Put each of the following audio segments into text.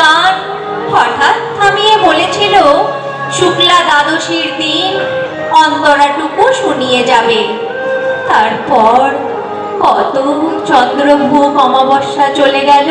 গান হঠাৎ থামিয়ে বলেছিল, শুক্লা দ্বাদশীর দিন অন্তরাটুকু শুনিয়ে যাবে। তারপর কত চন্দ্রভোগ অমাবস্যা চলে গেল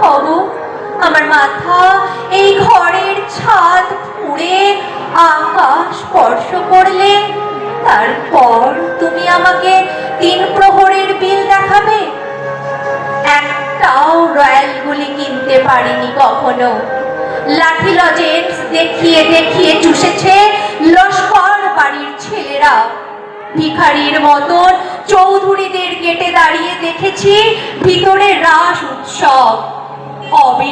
আমার মাথা, এই ঘরের ছাদ পুড়ে আকাশ স্পর্শ করলে, তারপর তুমি আমাকে তিন প্রহরের বিল দেখাবে? একটাও রয়্যালগুলি কিনতে পারিনি কখনো। লাঠি লজেন্স দেখিয়ে দেখিয়ে চুষেছে লস্কর বাড়ির ছেলেরা। ভিখারির মতন চৌধুরীদের গেটে দাঁড়িয়ে দেখেছি ভিতরে রাস উৎসব।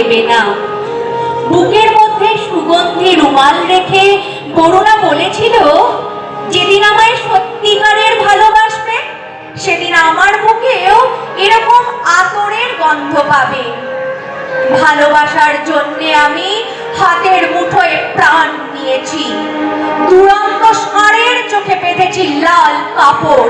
দেবে না। বুকের মধ্যে সুগন্ধি রুমাল রেখে বরুণা বলেছিল, যেদিন আমায় সত্যিকারের ভালোবাসবে, সেদিন আমার বুকেও এরকম আতরের গন্ধ পাবে। ভালোবাসার জন্যে আমি হাতের মুঠোয় প্রাণ নিয়েছি। দুরন্ত ষাঁড়ের চোখে বেঁধেছি লাল কাপড়।